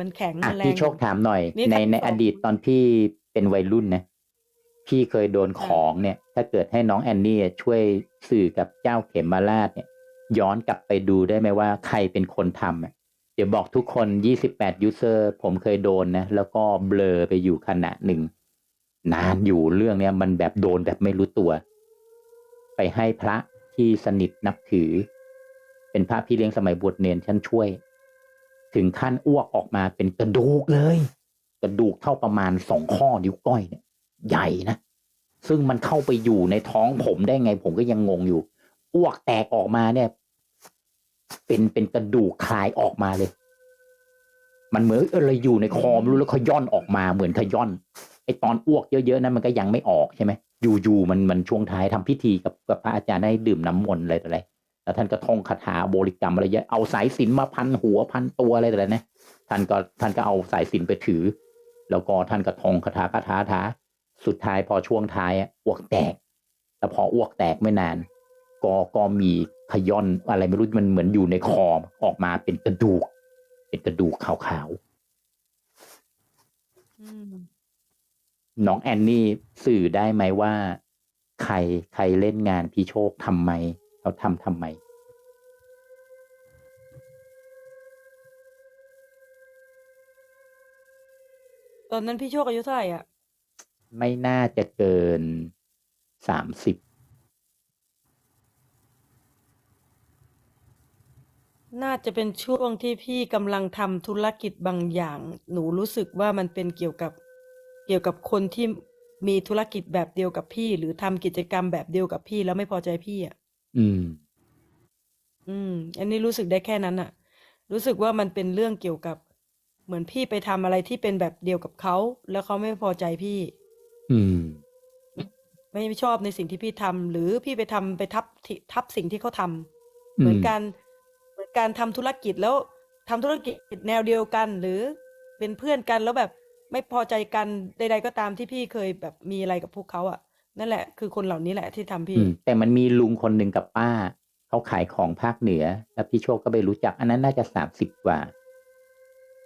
มันแข็งอะมันแรพี่ง โชคถามหน่อย นี่ในการในสอนอดีตตอนพี่เป็นวัยรุ่นนะพี่เคยโดนของเนี่ย ถ้าเกิดให้น้องแอนนี่ช่วยสื่อกับเจ้าเขมมาราชเนี่ย ย้อนกลับไปดูได้ไหมว่าใครเป็นคนทำอะเดี๋ยวบอกทุกคน 28 ยูเซอร์ผมเคยโดนนะ แล้วก็เบลอไปอยู่ขณะหนึ่ง นานอยู่เรื่องเนี้ยมันแบบโดนแบบไม่รู้ตัว ไปให้พระที่สนิทนับถือ เป็นพระพี่เลี้ยงสมัยบวชเนนท่านช่วย ถึงขั้นอ้วกออกมาเป็นกระดูกเลย กระดูกเท่าประมาณสองข้อนิ้วก้อยเนี่ย ใหญ่นะซึ่งมันเข้าไปอยู่ในท้องผมได้ไง ผมก็ยังงงอยู่ อ้วกแตกออกมาเนี่ย เป็นเป็นกระดูกคลายออกมาเลย มันเหมือนอะไรอยู่ในคอมรู้แล้วขย่อนออกมาเหมือนขย่อนไอตอนอ้วกเยอะๆนั้นมันก็ยังไม่ออกใช่ไหมอยู่ๆมันมันช่วงท้ายทำพิธีกับกับพระอาจารย์ให้ดื่มน้ำมนต์อะไรต่ออะไร แล้วท่านก็ท่องคาถาบริกรรมอะไรเยอะเอาสายสิญจนมาพันหัวพันตัวอะไรแต่ละนะท่านก็ท่านก็เอาสายสิญจนไปถือ แล้วก็ท่านก็ท่องคาถาคาถาถาสุดท้ายพอช่วงท้ายอะอ้วกแตกแต่พออ้วกแตกไม่นาน ก็ก็มีขย่อนอะไรไม่รู้มันเหมือนอยู่ในคอออกมาเป็นกระดูก เป็นกระดูกขาวอืมๆน้องแอนนี่สื่อได้ไหมว่า ใครใครเล่นงานพี่โชคทำไม เขาทำทำไม ตอนนั้นพี่โชคอายุเท่าไหร่อะ ไม่น่าจะเกินสามสิบน่าจะเป็นช่วงที่พี่กำลังทำธุรกิจบางอย่าง หนูรู้สึกว่ามันเป็นเกี่ยวกับเกี่ยวกับคนที่มีธุรกิจแบบเดียวกับพี่ หรือทำกิจกรรมแบบเดียวกับพี่แล้วไม่พอใจพี่อะ อืม อืม อันนี้รู้สึกได้แค่นั้นอะรู้สึกว่ามันเป็นเรื่องเกี่ยวกับ เหมือนพี่ไปทำอะไรที่เป็นแบบเดียวกับเขา แล้วเขาไม่พอใจพี่ อืม ไม่ชอบในสิ่งที่พี่ทำหรือพี่ไปทำไปทับที่ทับสิ่งที่เขาทำเหมือนการเหมือนการทำธุรกิจแล้วทำธุรกิจแนวเดียวกัน หรือเป็นเพื่อนกันแล้วแบบไม่พอใจกันใดๆก็ตามที่พี่เคยแบบมีอะไรกับพวกเขาอะ นั่นแหละ คือคนเหล่านี้แหละที่ทำอืพี่มแต่มันมีลุงคนหนึ่งกับป้า เขาขายของภาคเหนือ แล้วพี่โชคก็ไปรู้จัก อันนั้นน่าจะสามสิบกว่า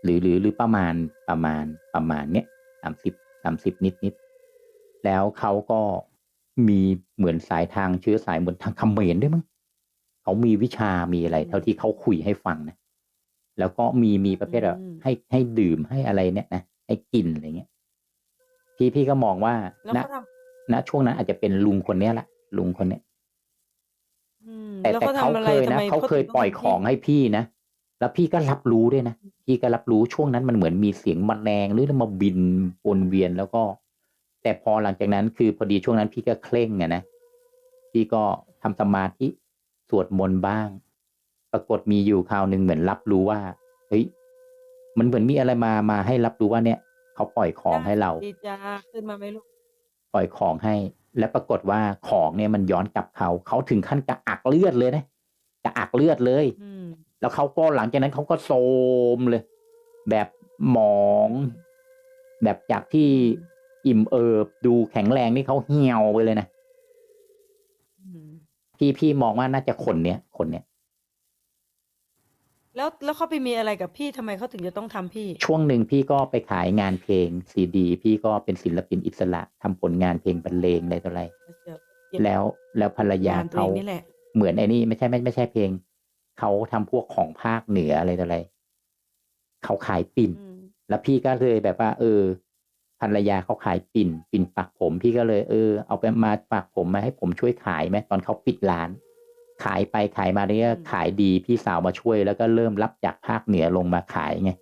หรือหรือหรือประมาณประมาณประมาณเนี้ยสามสิบสามสิบนิดนิดแล้วเขาก็มีเหมือนสายทางเชื้อสายเหมือนทางเขมรด้วยมั้งเขามีวิชามีอะไรอืมเท่าที่เขาคุยให้ฟังนะแล้วก็มีมีประเภทแบบอืมให้ให้ดื่มให้อะไรเนี่ยนะให้กินอะไรเงี้ยพี่พี่ก็มองว่าแล้วณเขาท ณช่วงนั้นอาจจะเป็นลุงคนเนี้ยแหละลุงคนเนี้ยำอืมแต่แล้วแต่เขาเขาทำอะไรเคยทำนะไมเขาเคยถึต้ปล่อยทำของพี่ให้พี่นะแล้วพี่ก็รับรู้ด้วยนะพี่ก็รับรู้ช่วงนั้นมันเหมือนมีเสียงแมลงหรือมาบินวนเวียนแล้วก็ แต่พอหลังจากนั้นคือพอดีช่วงนั้นพี่ก็เคร่งอะนะพี่ก็ทำสมาธิสวดมนต์บ้าง ปรากฏมีอยู่คราวหนึ่งเหมือนรับรู้ว่าเฮ้ยมันเหมือนมีอะไรมามาให้รับรู้ว่าเนี่ยเขาปล่อยของให้เราดีจ้าขึ้นมาไหมลูก ปล่อยของให้ และปรากฏว่าของเนี่ยมันย้อนกลับเขาเขาถึงขั้นกระอักเลือดเลยนะกระอักเลือดเลยอืมแล้วเขาก็หลังจากนั้นเขาก็โซมเลย แบบหมอง แบบจากที่อิ่มเอิบดูแข็งแรงนี่เขาเหี่ยวไปเลยนะอืมพี่พี่มองว่าน่าจะคนเนี้ยคนเนี้ย แล้วแล้วเขาไปมีอะไรกับพี่ทำไมเขาถึงจะต้องทำพี่ ช่วงหนึ่งพี่ก็ไปขายงานเพลงซีดี พี่ก็เป็นศิลปินอิสระทำผลงานเพลงบรรเลงอะไรต่ออะไร แล้วแล้วภรรยางานตัวเขาเองนี่แหละ เหมือนไอ้นี่ไม่ใช่ไม่ไม่ใช่เพลง เขาทำพวกของภาคเหนืออะไรต่ออะไร เขาขายปิ่น อืมแล้วพี่ก็เลยแบบว่า เออภรรยาเขาขายปิ่น ปิ่นปักผม พี่ก็เลยเออเอาไปมาปักผมมาให้ผมช่วยขายไหมตอนเขาปิดร้าน ขายไปขายมาเนี่ยขายดีพี่สาวมาช่วย แล้วก็เริ่มรับจากภาคเหนือลงมาขายไง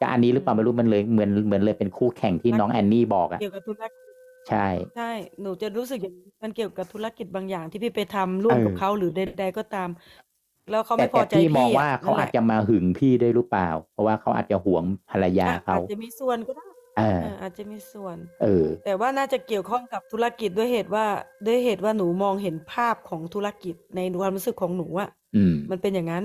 ก็อันนี้หรือเปล่าไม่รู้มันเลยเหมือนเหมือนเลยเป็นคู่แข่งที่น้องแอนนี่บอกอะเกี่ยวกับธุรกิจใช่ ใช่ หนูจะรู้สึกอย่างนี้มันเกี่ยวกับธุรกิจบางอย่างที่พี่ไปทำร่วมกับเออ เขาหรือใดๆก็ตาม แล้วเขาแต่ไม่พอแต่ใจพี่มองพี่ว่าอะเขานั่นแหอาจละจะมาหึงพี่ด้วยหรือเปล่า เพราะว่าเขาอาจจะหวงภรรยาอะเขา อาจจะมีส่วนก็ได้ เออ เอออาจจะมีส่วน เออ แต่ว่าน่าจะเกี่ยวข้องกับธุรกิจด้วยเหตุว่า ด้วยเหตุว่าหนูมองเห็นภาพของธุรกิจในความรู้สึกของหนูอะอืม มันเป็นอย่างนั้น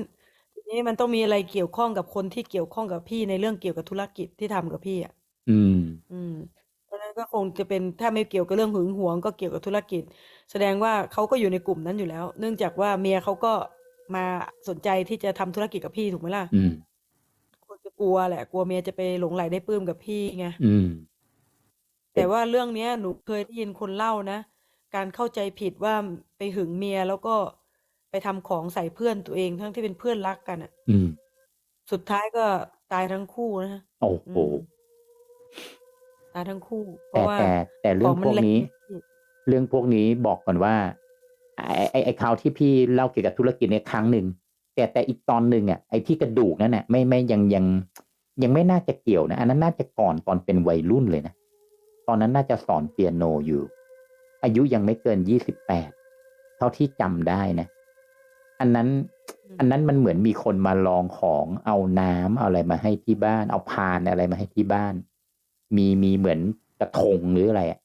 ทีนี้มันต้องมีอะไรเกี่ยวข้องกับคนที่เกี่ยวข้องกับพี่ในเรื่องเกี่ยวกับธุรกิจที่ทำกับพี่อะอืม อืมเพราะฉะนั้นก็คงจะเป็นถ้าไม่เกี่ยวกับเรื่องหึงหวงก็เกี่ยวกับธุรกิจ แสดงว่าเขาก็อยู่ในกลุ่มนั้นอยู่แล้ว เนื่องจากว่าเมียเขาก็มาสนใจที่จะทำธุรกิจกับพี่ถูกไหมล่ะ อืมคงจะ กลัวแหละ กลัวเมียจะไปหลงใหลได้ปลื้มกับพี่ไง อืม แต่ว่าเรื่องเนี้ยหนูเคยได้ยินคนเล่านะ การเข้าใจผิดว่าไปหึงเมียแล้วก็ไปทำของใส่เพื่อนตัวเองทั้งที่เป็นเพื่อนรักกันอะอืม สุดท้ายก็ตายทั้งคู่นะโอ้อืโห ม ตายทั้งคู่ เพแต่ราะว่าแต่แต่ขเรื่อองงมัพนวกแรงนี้ พี่เรื่องพวกนี้บอกก่อนว่าไอ้ไอ้ไอ้คราวที่พี่เล่าเกี่ยวกับธุรกิจเนี่ยครั้งหนึ่ง แต่แต่อีกตอนหนึ่งอะไอ้ที่กระดูกนั่นน่ะไม่ไม่ยังยังยังไม่น่าจะเกี่ยวนะ อันนั้นน่าจะก่อนตอนเป็นวัยรุ่นเลยนะ ตอนนั้นน่าจะสอนเปียโนอยู่ อายุยังไม่เกินยี่สิบแปดเท่าที่จำได้นะ อันนั้นอืมอันนั้นมันเหมือนมีคนมาลองของเอาน้ำเอาอะไรมาให้ที่บ้าน เอาพานอะไรมาให้ที่บ้าน มีมีเหมือนกระทงหรืออะไรอะ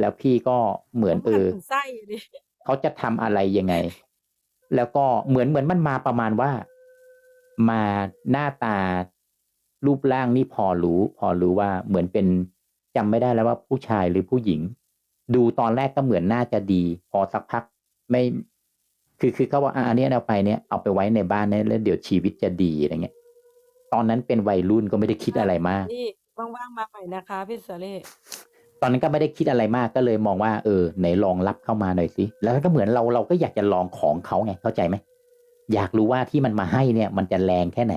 แล้วพี่ก็เหมือนเอบ้านอถึงไส้ดิเขาจะทำอะไรยังไง แล้วก็เหมือนเหมือนมันมาประมาณว่า มาหน้าตารูปร่างนี่พอรู้ พอรู้ว่าเหมือนเป็นจำไม่ได้แล้วว่าผู้ชายหรือผู้หญิง ดูตอนแรกก็เหมือนน่าจะดี พอสักพักไม่ คือคือเขาว่าอะอันนี้เอาไปเนี่ยเอาไปไว้ในบ้านเนี่ยแล้วเดี๋ยวชีวิตจะดีอะไรเงี้ย ตอนนั้นเป็นวัยรุ่นก็ไม่ได้คิดอะไรมากนี่ว่างๆมาใหม่นะคะพี่สาเล่ต อนนั้นก็ไม่ได้คิดอะไรมากก็เลยมองว่าเออไหนลองรับเข้ามาหน่อยสิแล้วก็เหมือนเราเราก็อยากจะลองของเขาไงเข้าใจไหมอยากรู้ว่าที่มันมาให้เนี่ย มันจะแรงแค่ไหน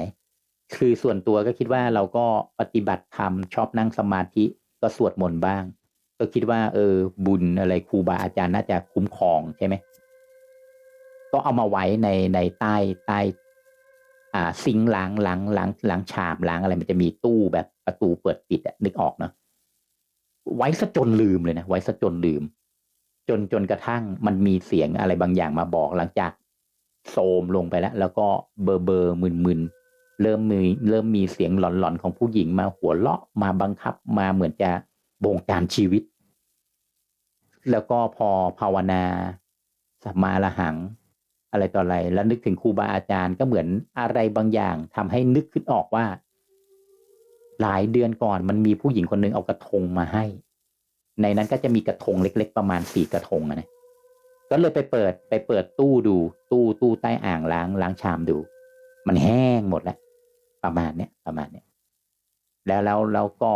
คือส่วนตัวก็คิดว่าเราก็ปฏิบัติธรรมชอบนั่งสมาธิก็สวดมนต์บ้าง ก็คิดว่า เออ บุญอะไรครูบาอาจารย์น่าจะคุ้มครองใช่ไหมก็เอามาไว้ในในใต้ใต้อ่าซิงล้างล้างล้างล้างชามล้างอะไรมันจะมีตู้แบบประตูเปิดปิดอะนึกออกเนาะ ไว้ซะจนลืมเลยนะไว้ซะจนลืม จนจนกระทั่งมันมีเสียงอะไรบางอย่างมาบอกหลังจากโซมลงไปแล้ว แล้วก็เบอร์เบอร์มึนมึนเริ่มมีเริ่มมีเสียงหลอนๆของผู้หญิงมาหัวเราะมาบังคับมาเหมือนจะบงการชีวิต แล้วก็พอภาวนาสัมมาละหัง อะไรต่ออะไร แล้วนึกถึงครูบาอาจารย์ก็เหมือนอะไรบางอย่างทำให้นึกขึ้นออกว่า หลายเดือนก่อนมันมีผู้หญิงคนหนึ่งเอากระทงมาให้ ในนั้นก็จะมีกระทงเล็ก ๆ ประมาณสี่กระทงนะก็เลยไปเปิดไปเปิดตู้ดู ตู้ตู้ใต้อ่างล้างล้างชามดู มันแห้งหมดแล้วประมาณเนี้ยประมาณเนี้ยแล้วแล้วแล้วก็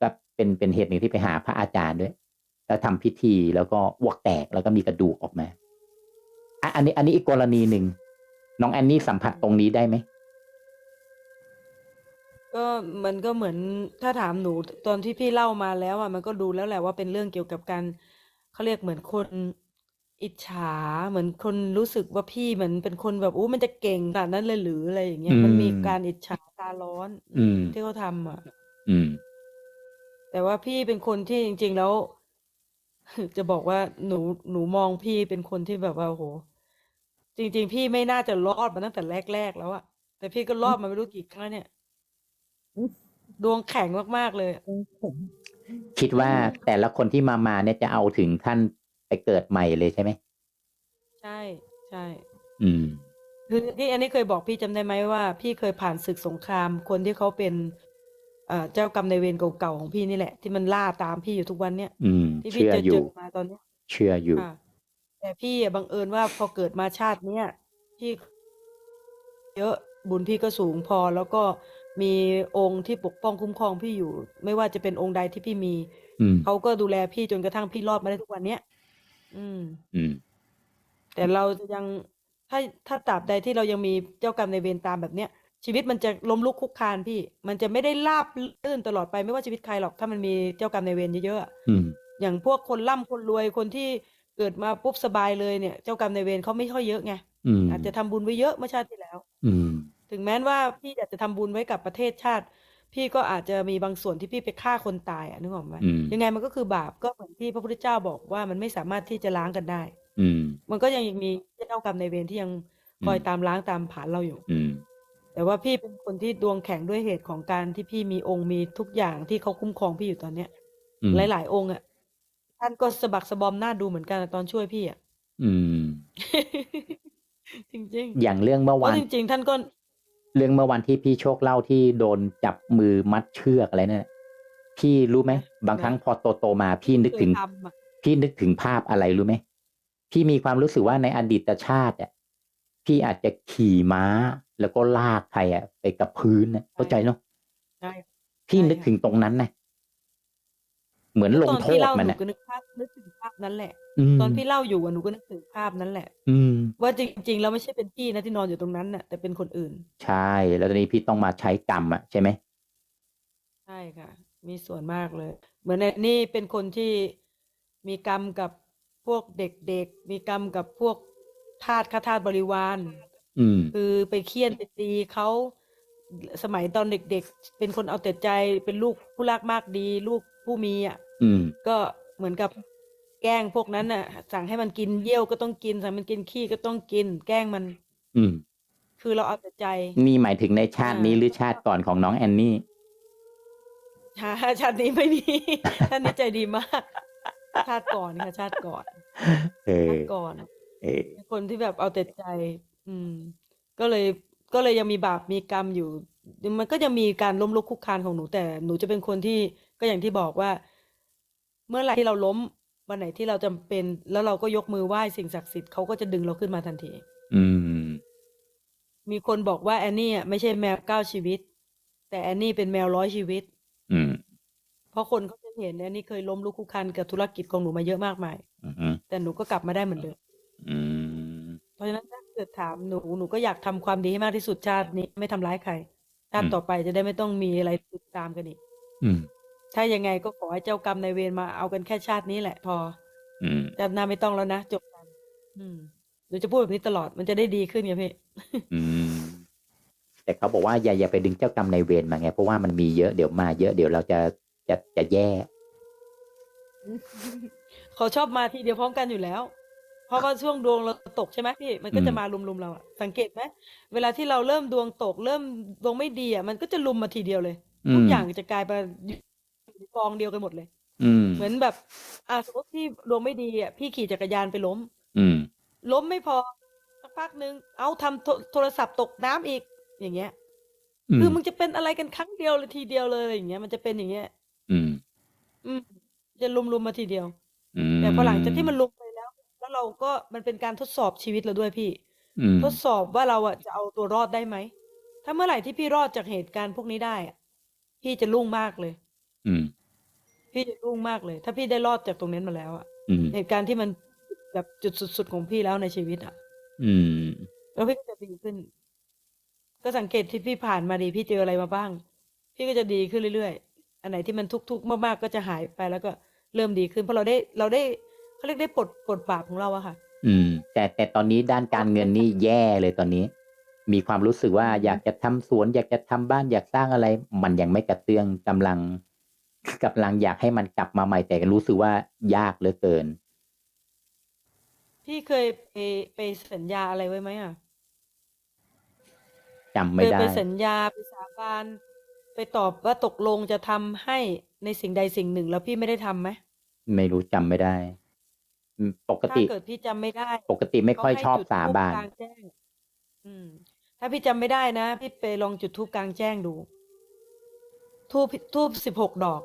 ก็เป็นเป็นเหตุหนึ่งที่ไปหาพระอาจารย์ด้วย แล้วทำพิธีแล้วก็วกแตกแล้วก็มีกระดูกออกมาอันนี้อันนี้อีกกรณีหนึ่งน้องแอนนี่สัมผัสตรงนี้ได้ไหม ก็มันก็เหมือนถ้าถามหนูตอนที่พี่เล่ามาแล้วอะมันก็ดูแล้วแหละว่าเป็นเรื่องเกี่ยวกับการเขาเรียกเหมือนคนอิจฉาเหมือนคนรู้สึกว่าพี่เหมือนเป็นคนแบบอู้มันจะเก่งขนาดนั้นเลยหรืออะไรอย่างเงี้ยอืมันมีม การอิจฉาตาร้อนอืม ที่เขาทำอะ อืม แต่ว่าพี่เป็นคนที่จริง ๆ แล้ว จะบอกว่าหนูหนูมองพี่เป็นคนที่แบบว่าโอ้โห จริง ๆ พี่ไม่น่าจะรอดมาตั้งแต่แรกๆแล้วอะแต่พี่ก็รอดมาไม่รู้กี่ครั้งเนี่ย ดวงแข็งมากๆเลยอะคิดว่าแต่ละคนที่มามาเนี่ยจะเอาถึงขั้นไปเกิดใหม่เลยใช่ไหม ใช่ใช่ อืม คือที่อันนี้เคยบอกพี่จำได้ไหมว่า พี่เคยผ่านศึกสงคราม คนที่เขาเป็น เอ่อเจ้ากรรมนายเวรเก่าๆของพี่นี่แหละ ที่มันล่าตามพี่อยู่ทุกวันเนี่ย อืม ที่พี่เชื่อเจออเจยู่ อมาตอนเนี้ยเชื่ออยู่ ค่ะ แต่พี่อะบังเอิญว่าพอเกิดมาชาติเนี้ยพี่เยอะบุญพี่ก็สูงพอแล้วก็ มีองค์ที่ปกป้องคุ้มครองพี่อยู่ ไม่ว่าจะเป็นองค์ใดที่พี่มีอืม เขาก็ดูแลพี่จนกระทั่งพี่รอดมาได้ทุกวันเนี้ยอืม อืม แต่เราจะยังถ้าถ้าตราบใดที่เรายังมีเจ้ากรรมในายเวรตามแบบเนี้ย ชีวิตมันจะล้มลุกคลุกคลานพี่ มันจะไม่ได้ราบรื่นตลอดไปไม่ว่าชีวิตใครหรอกถ้ามันมีเจ้ากรรมในายเวรเยอะๆอะอืม อย่างพวกคนร่ำคนรวยคนที่เกิดมาปุ๊บสบายเลยเนี่ย เจ้ากรรมในายเวรเขาไม่ค่อยเยอะไงอืม อาจจะทำบุญไว้เยอะเมื่อชาติที่แล้ว อืม ถึงแม้ว่าพี่อยากจะทำบุญไว้กับประเทศชาติ พี่ก็อาจจะมีบางส่วนที่พี่ไปฆ่าคนตายอะนึกออกไหมอืม ยังไงมันก็คือบาปก็เหมือนที่พระพุทธเจ้าบอกว่ามันไม่สามารถที่จะล้างกันได้ อืม มันก็ยังมีเจ้ากรรมในายเวรที่ยังคอยอืมตามล้างตามผลาญเราอยู่ อืม แต่ว่าพี่เป็นคนที่ดวงแข็งด้วยเหตุของการที่พี่มีองค์มีทุกอย่างที่เขาคุ้มครองพี่อยู่ตอนเนี้ย อืม หลาย ๆ องค์อะท่านก็สะบักสะบอมหน้าดูเหมือนกันอะตอนช่วยพี่อะ อืม จริงอย่างเรื่องเมื่อๆเพวาราะน จริง ๆ ท่านก็ เรื่องเมื่อวันที่พี่โชคเล่าที่โดนจับมือมัดเชือกอะไรเนี่ยพี่รู้ไหมบางครั้งพอโตโตๆมาพี่นึกเคถึยงทำอะพี่นึกถึงภาพอะไรรู้ไหมพี่มีความรู้สึกว่าในอดีตชาติอะพี่อาจจะขี่ม้าแล้วก็ลากใครอะไปกับพื้นนะเข้าใจเนาะใช่พี่ใช่นึกค่ะถึงตรงนั้นนะ เหมือนลตงอนโทพี่ษเล่ามัหนนูอะก็นึกภาพนึกถึงภาพนั้นแหละอืมตอนพี่เล่าอยู่อะหนูก็นึกถึงภาพนั้นแหละ อืม ว่าจริงๆแล้วไม่ใช่เป็นพี่นะที่นอนอยู่ตรงนั้นน่ะ แต่เป็นคนอื่น ใช่ แล้วตอนนี้พี่ต้องมาใช้กรรมอะใช่ไหมใช่ค่ะ มีส่วนมากเลย เหมือนในนี่เป็นคนที่มีกรรมกับพวกเด็กๆ มีกรรมกับพวกทาสข้าทาสบริวาร อืม คือไปเคี่ยนไปตีเขาสมัยตอนเด็กๆ เป็นคนเอาแต่ใจเป็นลูกผู้รักมากดี ลูกผู้มีอะ อืม ก็เหมือนกับแกล้งพวกนั้นน่ะ สั่งให้มันกินเยี่ยวก็ต้องกิน สั่งมันกินขี้ก็ต้องกิน แกล้งมัน อืม คือเราเอาแต่ใจ นี่หมายถึงในชาตินี้อ่าหรือชาติก่อนของน้องแอนนี่ ชาชาตินี้ไม่มี ชาตินี้ใจดีมาก ชาติก่อนค่ะชาติก่อนเออชาติก่อน เออ เป็นคนที่แบบเอาแต่ใจ อืม ก็เลย ก็เลยยังมีบาปมีกรรมอยู่ มันก็ยังมีการล้มลุกคลุกคลานของหนูแต่หนูจะเป็นคนที่ก็อย่างที่บอกว่า เมื่อไหร่ที่เราล้มวันไหนที่เราจำเป็น แล้วเราก็ยกมือไหว้สิ่งศักดิ์สิทธิ์เขาก็จะดึงเราขึ้นมาทันที อืม มีคนบอกว่าแอนนี่อะไม่ใช่แมวเก้าชีวิต แต่แอนนี่เป็นแมวร้อยชีวิต อืม เพราะคนเขาจะเห็นแอนนี่เคยล้มลุกคลุกคลานกับธุรกิจของหนูมาเยอะมากมายอืมอืมแต่หนูก็กลับมาได้เหมือนเดิมอืมเพราะฉะนั้นถ้าเกิดถามหนูหนูก็อยากทำความดีให้มากที่สุดชาตินี้ไม่ทำร้ายใครชาติต่อไปจะได้ไม่ต้องมีอะไรติดตามกันอีก อืม ถ้ายังไงก็ขอให้เจ้ากรรมนายเวรมาเอากันแค่ชาตินี้แหละพอ อืม ชาติหน้าไม่ต้องแล้วนะ จบกัน อืมหนูจะพูดแบบนี้ตลอดมันจะได้ดีขึ้นไงพี่ อืม แต่เขาบอกว่าอย่าอย่าไปดึงเจ้ากรรมนายเวรมาไง เพราะว่ามันมีเยอะเดี๋ยวมาเยอะเดี๋ยวเราจะจะจะแย่ เขาชอบมาทีเดียวพร้อมกันอยู่แล้ว เพราะว่าช่วงดวงเราตกใช่ไหมพี่ มันก็จะมาลุมๆเราอะสังเกตไหมเวลาที่เราเริ่มดวงตก เริ่มดวงไม่ดีอะมันก็จะลุมมาทีเดียวเลย อืทุกม อย่างจะกลายเป็ นกองเดียวกันหมดเลย อืม เหมือนแบบอ่าสมมติพี่ดวงไม่ดีอะพี่ขี่จักรยานไปล้ม อืม ล้มไม่พอสักพักหนึ่งเอาทำโทโทรศัพท์ตกน้ำอีก อย่างเงี้ย อืมคือมึงจะเป็นอะไรกันครั้งเดียวเลยทีเดียวเลยอะไรอย่างเงี้ยมันจะเป็นอย่างเงี้ย อืม อืมจะลุมลุมมาทีเดียว อืมแต่พอหลังจากที่มันลุมไปแล้ว แล้วเราก็มันเป็นการทดสอบชีวิตเราด้วยพี่ อืม ทดสอบว่าเราอะจะเอาตัวรอดได้ไหม ถ้าเมื่อไหร่ที่พี่รอดจากเหตุการณ์พวกนี้ได้อะพี่จะรุ่งมากเลย อืม พี่จะรุ่งมากเลย ถ้าพี่ได้รอดจากตรงนั้นมาแล้วอะอืม เหตุการณ์ที่มันแบบจุดสุด ๆ ของพี่แล้วในชีวิตอะอืม แล้วพี่ก็จะดีขึ้น ก็สังเกตที่พี่ผ่านมาดี พี่เจออะไรมาบ้าง พี่ก็จะดีขึ้นเรื่อยๆ อันไหนที่มันทุกข์ๆมากๆก็จะหายไปแล้วก็เริ่มดีขึ้น เพราะเราได้เราได้เขาเรียกได้ปลดปลดบาปของเราอะค่ะ อืม แต่แต่ตอนนี้ด้านการเงินนี่แย่เลยตอนนี้ มีความรู้สึกว่าอยากจะทำสวน อยากจะทำบ้านอยากสร้างอะไร มันยังไม่กระเตื้องกำลัง กำลังอยากให้มันกลับมาใหม่แต่ก็รู้สึกว่ายากเหลือเกิน พี่เคยไปไปสัญญาอะไรไว้ไหมอะจำเคไม่ยได้ ไปสัญญาไปสาบานไปตอบว่าตกลงจะทำให้ในสิ่งใดสิ่งหนึ่งแล้วพี่ไม่ได้ทำไหมไม่รู้จำไม่ได้อืมปกถ้าติ เกิดพี่จำไม่ได้ ปกติไม่ค่อยก็ให้ชอบจุดสาธูปบาน กลางแจ้ง อืม ถ้าพี่จำไม่ได้นะ พี่ไปลองจุดธูปกลางแจ้งดูทูบทูบสิบหกดอก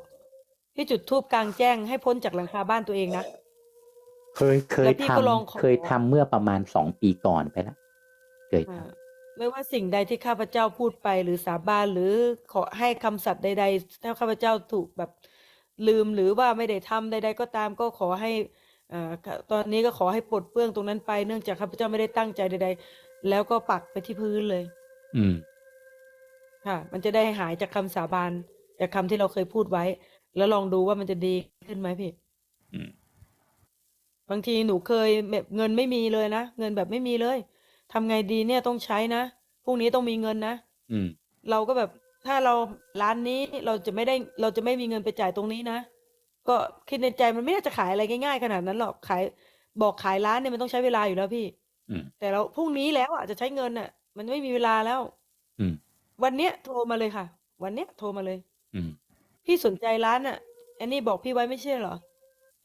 พี่จุดธูปกลางแจ้งให้พ้นจากหลังคาบ้านตัวเองนะ เคยเคแล้ยวพี่ทก็ลองขอำเคยทำเมื่อประมาณสองปีก่อนไปแล้วเคยทอ่าไม่ว่าสิ่งใดที่ข้าพเจ้าพูดไปหรือสาบานหรือขอให้คำสัตย์ใดๆถ้าข้าพเจ้าถูกแบบลืมหรือว่าไม่ได้ทำใด ๆ ก็ตามก็ขอให้อ่าตอนนี้ก็ขอให้ปลดเปลื้องตรงนั้นไปเนื่องจากข้าพเจ้าไม่ได้ตั้งใจใด ๆ แล้วก็ปักไปที่พื้นเลยำอืม ค่ะ มันจะได้หายจากคำสาบานจากคำที่เราเคยพูดไว้ แล้วลองดูว่ามันจะดีขึ้นไหมพี่อืมบางทีหนูเคยแบบเงินไม่มีเลยนะเงินแบบไม่มีเลยทำไงดีเนี่ยต้องใช้นะพรุ่งนี้ต้องมีเงินนะอืม เราก็แบบถ้าเราร้านนี้เราจะไม่ได้เราจะไม่มีเงินไปจ่ายตรงนี้นะก็คิดในใจมันไม่น่าจะขายอะไรง่ายๆขนาดนั้นหรอกขายบอกขายร้านเนี่ยมันต้องใช้เวลาอยู่แล้วพี่อืมแต่เราพรุ่งนี้แล้วอะจะใช้เงินอะ มันไม่มีเวลาแล้ว อืมวันเนี้ยโทรมาเลยค่ะ วันเนี้ยโทรมาเลย อืม พี่สนใจร้านอะอันนี้บอกพี่ไว้ไม่ใช่เหรอ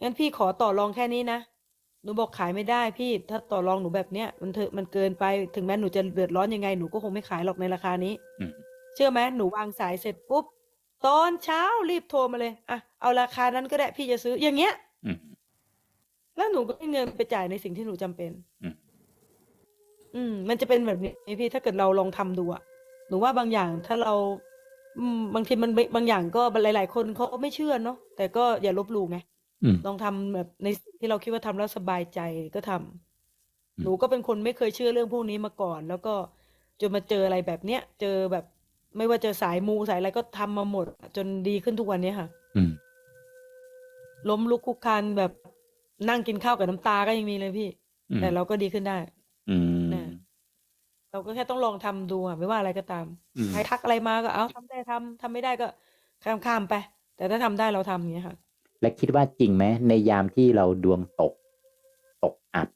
งั้นพี่ขอต่อรองแค่นี้นะ หนูบอกขายไม่ได้พี่ ถ้าต่อรองหนูแบบเนี้ยมันเถอะมันเกินไป ถึงแม้หนูจะเดือดร้อนยังไงหนูก็คงไม่ขายหรอกในราคานี้ อืมเชื่อไหมหนูวางสายเสร็จปุ๊บ ตอนเช้ารีบโทรมาเลย อะ เอาราคานั้นก็ได้พี่จะซื้อ อย่างเงี้ย อืม แล้วหนูก็ได้เงินไปจ่ายในสิ่งที่หนูจำเป็น อืม อืม มันจะเป็นแบบนี้พี่ ถ้าเกิดเราลองทำดูอะหนูว่าบางอย่างถ้าเรา อืมบางทีมันไม่บางอย่างก็หลาย ๆ คนเขาก็ไม่เชื่อเนาะแต่ก็อย่าลบหลู่ไงอืม ลองทำแบบในสิ่งที่เราคิดว่าทำแล้วสบายใจก็ทำอืม หนูก็เป็นคนไม่เคยเชื่อเรื่องพวกนี้มาก่อน แล้วก็จนมาเจออะไรแบบเนี้ยเจอแบบ ไม่ว่าเจอสายมูสายอะไรก็ทำมาหมด จนดีขึ้นทุกวันเนี้ยค่ะ อืมล้มลุกคลุกคลานแบบนั่งกินข้าวกับน้ำตาก็ยังมีเลยพี่อืมแต่เราก็ดีขึ้นได้ อืมนะ เราก็แค่ต้องลองทำดูอะไม่ว่าอะไรก็ตาม อืมใครทักอะไรมาก็เอาทำได้ทำทำไม่ได้ก็ข้ามข้ามไป แต่ถ้าทำได้เราทำอย่างเงี้ยค่ะ และคิดว่าจริงไหมในยามที่เราดวงตก ตกอับ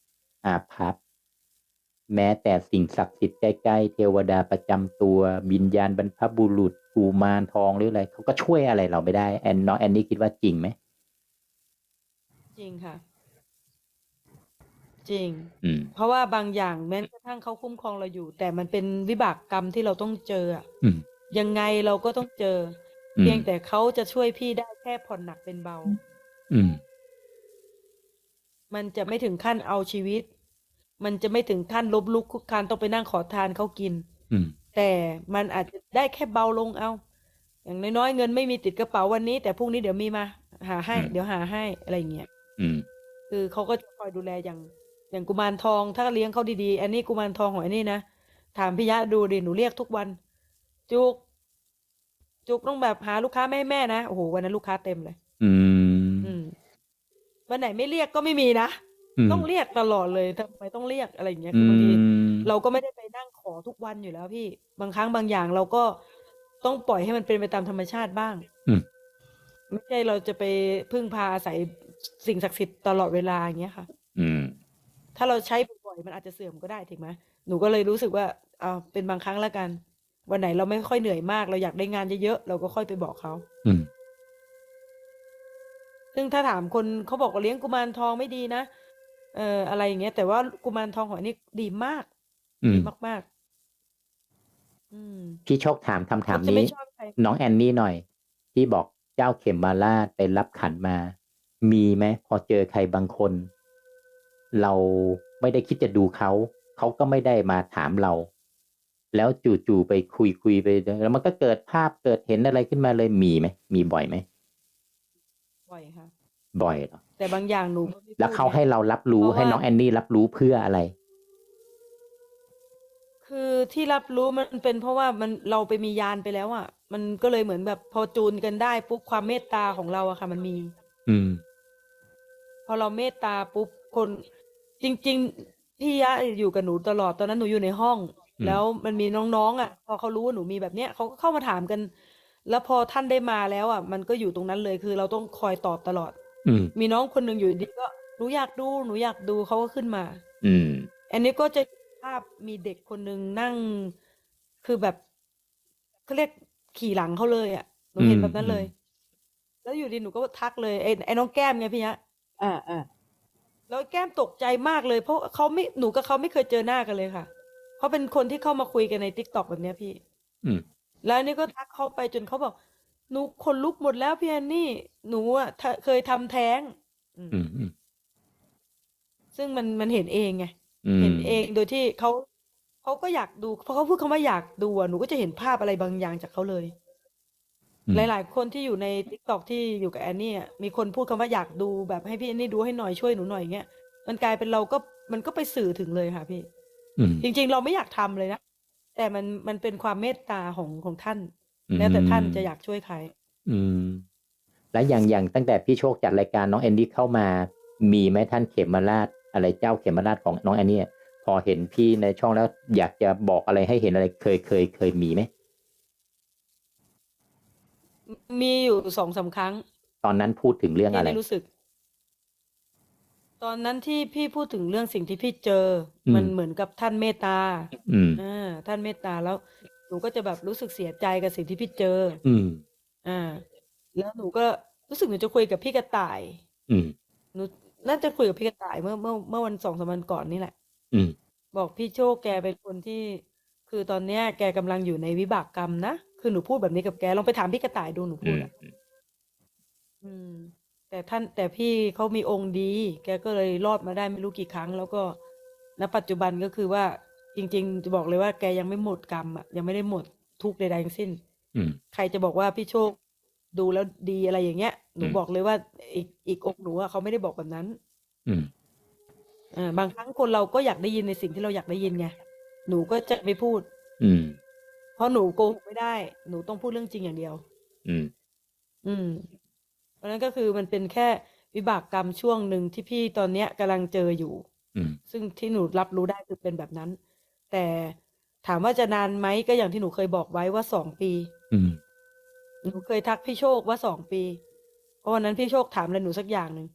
อาภัพแม้แต่สิ่งศักดิ์สิทธิ์ใกล้ ๆ เทวดาประจำตัวบิญญาณบรรพบุรุษกูมารทองหรืออะไรเขาก็ช่วยอะไรเราไม่ได้แอนน้องแอนนี่คิดว่าจริงไหมจริงค่ะ จริง อืม เพราะว่าบางอย่างแม้กระทั่งเขาคุ้มครองเราอยู่ แต่มันเป็นวิบากกรรมที่เราต้องเจออะอืม ยังไงเราก็ต้องเจออืมเพียงแต่เขาจะช่วยพี่ได้แค่ผ่อนหนักเป็นเบา อืม มันจะไม่ถึงขั้นเอาชีวิต มันจะไม่ถึงขั้นลบลุกคุกคานต้องไปนั่งขอทานเขากิน อืม แต่มันอาจจะได้แค่เบาลงเอา อย่างน้อยๆเงินไม่มีติดกระเป๋าวันนี้ แต่พรุ่งนี้เดี๋ยวมีมา หาให้ อืม เดี๋ยวหาให้อะไรอย่างเงี้ย อืม คือเขาก็จะคอยดูแลอย่าง อย่างกุมารทองถ้าเลี้ยงเขาดีๆ อันนี้กุมารทองของอันนี้นะถามพี่ยะดูดิหนูเรียกทุกวัน จุก จุกต้องแบบหาลูกค้าไม่ให้แม่นะโอ้โหวันนั้นลูกค้าเต็มเลย อืมอืมวันไหนไม่เรียกก็ไม่มีนะมต้องเรียกตลอดเลยทำไมต้องเรียกอะไรอย่างเงี้ยอืคือบางทีมเราก็ไม่ได้ไปนั่งขอทุกวันอยู่แล้วพี่บางครั้งบางอย่างเราก็ต้องปล่อยให้มันเป็นไปตามธรรมชาติบ้างอืมไม่ใช่เราจะไปพึ่งพาอาศัยสิ่งศักดิ์สิทธิ์ตลอดเวลาอย่างเงี้ยค่ะอืม ถ้าเราใช้บ่อยๆมันอาจจะเสื่อมก็ได้ถูกไหมหนูก็เลยรู้สึกว่าเอาเป็นบางครั้งแล้วกัน วันไหนเราไม่ค่อยเหนื่อยมาก เราอยากได้งานเยอะๆเราก็ค่อยไปบอกเขาอืม ซึ่งถ้าถามคนเขาบอกว่าเลี้ยงกุมารทองไม่ดีนะเอ่ออะไรอย่างเงี้ยแต่ว่ากุมารทองของอันนี้ดีมาก อืดีม มากๆ อืมพี่โชคถามคำถามเขาจะนี้ไม่ชอบใครน้องแอนนี่หน่อย ที่บอกเจ้าเข็มมาลาดไปรับขันมา มีไหมพอเจอใครบางคน เราไม่ได้คิดจะดูเขา เขาก็ไม่ได้มาถามเรา แล้วจู่ๆไปคุยคุยๆไปแล้วมันก็เกิดภาพเกิดเห็นอะไรขึ้นมาเลยมีไหมมีบ่อยไหมบ่อยค่ะบ่อยเหรอแต่บางอย่างหนูก็ไม่แล้วพูดเขาไงให้เรารับรู้เพราะให้ว่าน้องแอนนี่รับรู้เพื่ออะไร คือที่รับรู้มันเป็นเพราะว่ามันเราไปมียานไปแล้วอะ มันก็เลยเหมือนแบบพอจูนกันได้ปุ๊บความเมตตาของเราอะค่ะ มันมี อืม พอเราเมตตาปุ๊บคน จริง ๆ พี่ยะอยู่กับหนูตลอดตอนนั้นหนูอยู่ในห้อง อืม แล้วมันมีน้องๆอะ พอเขารู้ว่าหนูมีแบบเนี้ยเขาก็เข้ามาถามกัน แล้วพอท่านได้มาแล้วอะ มันก็อยู่ตรงนั้นเลยคือเราต้องคอยตอบตลอด อืม มีน้องคนหนึ่งอยู่ดีก็หนูอยากดูหนูอยากดูเขาก็ขึ้นมา อืม อันนี้ก็จะเห็นภาพมีเด็กคนหนึ่งนั่ง คือแบบเขาเรียกขี่หลังเขาเลยอะหนูเห็นอืมแบบนั้นเลยแล้วอยู่ดีหนูก็ทักเลยไอ้ไอ้น้องแก้มไงพี่ยะอ่าอ่า แล้วแก้มตกใจมากเลยเพราะเขาไม่หนูกับเขาไม่เคยเจอหน้ากันเลยค่ะเขาเป็นคนที่เข้ามาคุยกันในทิกตอกแบบเนี้ยพี่ อืม แล้วอันนี่ก็ทักเขาไปจนเขาบอก หนูขนลุกหมดแล้วพี่แอนนี่ หนูอะถ้าเคยทำแท้ง อืมอืมอืมซึ่งมันมันเห็นเองไง อืมเห็นเองโดยที่เขาเขาก็อยากดูเพราะเขาพูดคำว่าอยากดูอะหนูก็จะเห็นภาพอะไรบางอย่างจากเขาเลยอืม หลาย ๆ คนที่อยู่ในทิกตอกที่อยู่กับแอนนี่อะมีคนพูดคำว่าอยากดูแบบให้พี่แอนนี่ดูให้หน่อยช่วยหนูหน่อยอย่างเงี้ยมันกลายเป็นเราก็มันก็ไปสื่อถึงเลยค่ะพี่ อืม จริง ๆ เราไม่อยากทำเลยนะ แต่มันมันเป็นความเมตตาของของท่าน อืมแล้วแต่ท่านจะอยากช่วยใคร อืม แล้วอย่างอย่างตั้งแต่พี่โชคจัดรายการน้องแอนดี้เข้ามา มีไหมท่านเขมราชอะไรเจ้าเขมราชของน้องแอนนี่พอเห็นพี่ในช่องแล้วอยากจะบอกอะไรให้เห็นอะไรเคยเคยเคยมีไหม มีอยู่สองสามครั้งตอนนั้นพูดถึงเรื่องที่อะไร ได้รู้สึก ตอนนั้นที่พี่พูดถึงเรื่องสิ่งที่พี่เจออม มันเหมือนกับท่านเมตตาอืม อ่าท่านเมตตาแล้ว หนูก็จะแบบรู้สึกเสียใจกับสิ่งที่พี่เจอ อืม อ่า แล้วหนูก็รู้สึกหนูจะคุยกับพี่กระต่าย อืม หนูน่าจะคุยกับพี่กระต่ายเมื่อเมื่อเมื่อวันสองสามวันก่อนนี่แหละ อืม บอกพี่โชคแกเป็นคนที่ คือตอนเนี้ย แกกำลังอยู่ในวิบากกรรมนะ คือหนูพูดแบบนี้กับแกลองไปถามพี่กระต่ายดูหนูอืพูดมอะอืม แต่ท่านแต่พี่เขามีองค์ดี แกก็เลยรอดมาได้ไม่รู้กี่ครั้ง แล้วก็ณปัจจุบันก็คือว่า จริง ๆ จะบอกเลยว่าแกยังไม่หมดกรรมอะยังไม่ได้หมดทุกข์ใดๆทั้งสิ้นอืมใครจะบอกว่าพี่โชคดูแล้วดีอะไรอย่างเงี้ย หนูอืมบอกเลยว่าอีกอีกอกหนูอะเขาไม่ได้บอกแบบนั้น อืมอ่าบางครั้งคนเราก็อยากได้ยินในสิ่งที่เราอยากได้ยินไงหนูก็จะไม่พูด อืม เพราะหนูโกหกไม่ได้ หนูต้องพูดเรื่องจริงอย่างเดียว อืม อืม เพราะฉะนั้นก็คือมันเป็นแค่วิบากกรรมช่วงหนึ่งที่พี่ตอนเนี้ยกำลังเจออยู่ อืม ซึ่งที่หนูรับรู้ได้คือเป็นแบบนั้น แต่ถามว่าจะนานไหมก็อย่างที่หนูเคยบอกไว้ว่าสองปี อืม หนูเคยทักพี่โชคว่าสองปี เพราะวันนั้นพี่โชคถามอะไรหนูสักอย่างหนึ่ง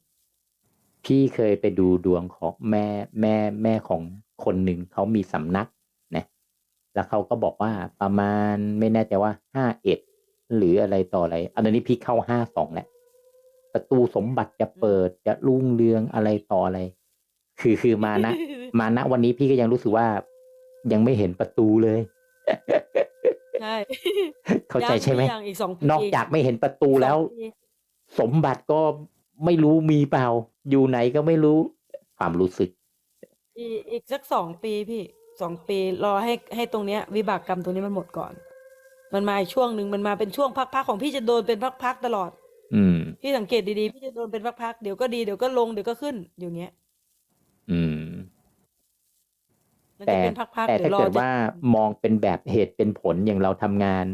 พี่เคยไปดูดวงของแม่แม่แม่ของคนหนึ่งเขามีสำนักนะ แล้วเขาก็บอกว่าประมาณไม่แน่ใจว่าห้าเอ็ดหรืออะไรต่ออะไร อันนี้พี่เข้าห้าสองแหละประตูสมบัติจะเปิดจะรุ่งเรืองอะไรต่ออะไร คือคือมานะ มาณวันนี้พี่ก็ยังรู้สึกว่า ยังไม่เห็นประตูเลยใช่เข้าใจใช่ไหมยังอีกสองปีนอกจากไม่เห็นประตูแล้วสองปีสมบัติก็ไม่รู้มีเปล่า อยู่ไหนก็ไม่รู้ความรู้สึก อีกอีกสักสองปีพี่ สองปีรอให้ให้ตรงเนี้ยวิบากกรรมตรงนี้มันหมดก่อน มันมาอีกช่วงหนึ่งมันมาเป็นช่วงพักๆของพี่จะโดนเป็นพักๆตลอด อืมพี่สังเกตดีๆพี่จะโดนเป็นพักๆเดี๋ยวก็ดีเดี๋ยวก็ลงเดี๋ยวก็ขึ้นอยู่เงี้ย อืมมันแต่จะเป็นพักๆแต่เดี๋ยถ้าวรอเกิดจะว่ามองเป็นแบบเหตุเป็นผลอย่างเราทำงาน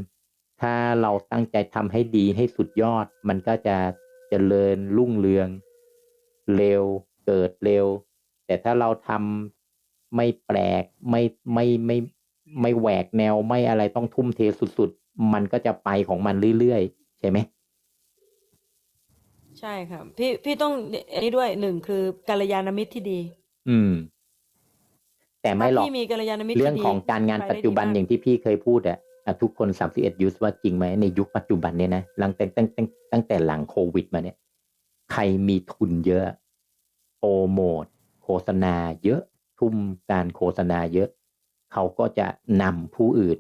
ถ้าเราตั้งใจทำให้ดีให้สุดยอด มันก็จะเจริญรุ่งเรือง เร็วเกิดเร็ว แต่ถ้าเราทำ ไม่แปลกไม่ไม่ไม่ไม่แหวกแนวไม่อะไรต้องทุ่มเทสุดๆ มันก็จะไปของมันเรื่อยๆ ใช่ไหมใช่ครับ พี่พี่ต้องอันนี้ด้วยหนึ่งคือกัลยาณมิตรที่ดี อืม แต่ไม่ถ้าหรอกพี่มีกัลยาณมิตรเรื่องที่ดีของการงานไปได้ปัจจุบันดีมากอย่างที่พี่เคยพูดอะอะทุกคนสามสิบเอ็ดยูสว่าจริงไหมในยุคปัจจุบันเนี่ยนะหลังแต่ตั้งตั้งตั้งแต่หลังโควิดมาเนี่ย ใครมีทุนเยอะโปรโมทโฆษณาเยอะ ทุ่มการโฆษณาเยอะ เขาก็จะนำผู้อื่น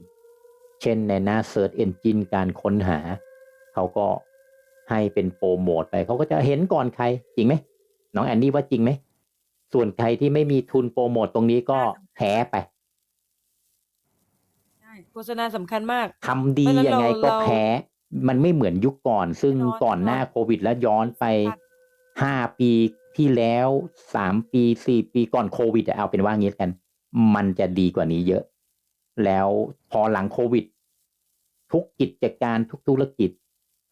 เช่นในหน้า Search Engine การค้นหา เขาก็ให้เป็นโปรโมทไป เขาก็จะเห็นก่อนใคร จริงไหมน้องแอนนี่ว่าจริงไหม ส่วนใครที่ไม่มีทุนโปรโมทตรงนี้ก็แพ้ไปใช่โฆษณาสำคัญมากทำดีเพราะฉะนั้นยังไงเราก็เราแพ้ มันไม่เหมือนยุคก่อน ซึ่งแน่นอนก่อนหน้าแน่นอนโควิดแล้วย้อนไปค่ะห้าปี ที่แล้วสามปีสี่ปีก่อนโควิดอะเอาเป็นว่างี้กัน มันจะดีกว่านี้เยอะ แล้วพอหลังโควิด ทุกกิจการทุกธุรกิจ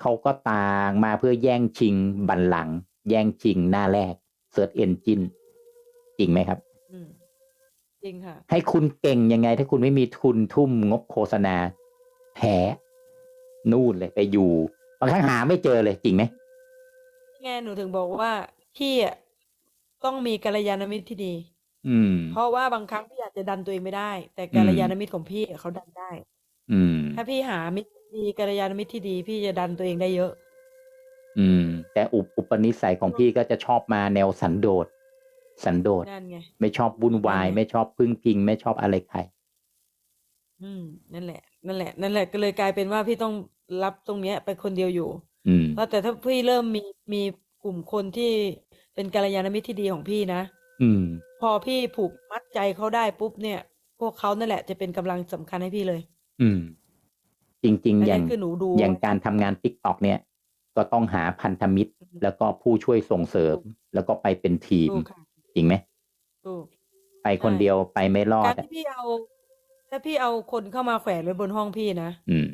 เขาก็ต่างมาเพื่อแย่งชิงบัลลังก์แย่งชิงหน้าแรก Search Engine จริงไหมครับอืมจริงค่ะ ให้คุณเก่งยังไง ถ้าคุณไม่มีทุนทุ่มงบโฆษณาแพ้นู่นเลยไปอยู่บางครั้งหาไม่เจอเลยจริงไหมไงหนูถึงบอกว่า พี่อะต้องมีกัลยาณมิตรที่ดี อืม เพราะว่าบางครั้งพี่อาจจะดันตัวเองไม่ได้ แต่กัลยาณมิตรของพี่อะเขาดันได้ อืม ถ้าพี่หามิตรดีกัลยาณมิตรที่ดี พี่จะดันตัวเองได้เยอะอืม แต่อุปอุปนิสัยของพี่ก็จะชอบมาแนวสันโดษ สันโดษ นั่นไง ไม่ชอบวุ่นวายนั่นไง ไม่ชอบพึ่งพิง ไม่ชอบอะไรใคร อืมนั่นแหละ นั่นแหละ นั่นแหละก็เลยกลายเป็นว่าพี่ต้องรับตรงเนี้ยไปคนเดียวอยู่อืมเพราะแต่ถ้าพี่เริ่มมีมีกลุ่มคนที่ เป็นกัลยาณมิตรที่ดีของพี่นะ อืม พอพี่ผูกมัดใจเขาได้ปุ๊บเนี่ย พวกเขานั่นแหละจะเป็นกำลังสำคัญให้พี่เลย อืม จริง ๆอันอย่านั้งนคือหนูดู อย่างไว้การทำงานติ๊กตอกเนี่ย ก็ต้องหาพันธมิตรแล้วก็ผู้ช่วยส่งเสริม แล้วก็ไปเป็นทีม ถูกค่ะจริงไหม ถูก ไปคนใช่ เดียวไปไม่รอการดอะที่พี่เอา ถ้าพี่เอาคนเข้ามาแขวนไว้บนห้องพี่นะ อืม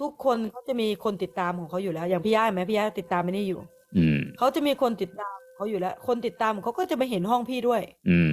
ทุกคนเขาจะมีคนติดตามของเขาอยู่แล้ว อย่างพี่ย่าเห็นไหมพี่ย่าติดตามไม่นี่อยู่ อืม เขาจะมีคนติดตาม เขาอยู่แล้ว คนติดตามเขาก็จะไปเห็นห้องพี่ด้วย อืม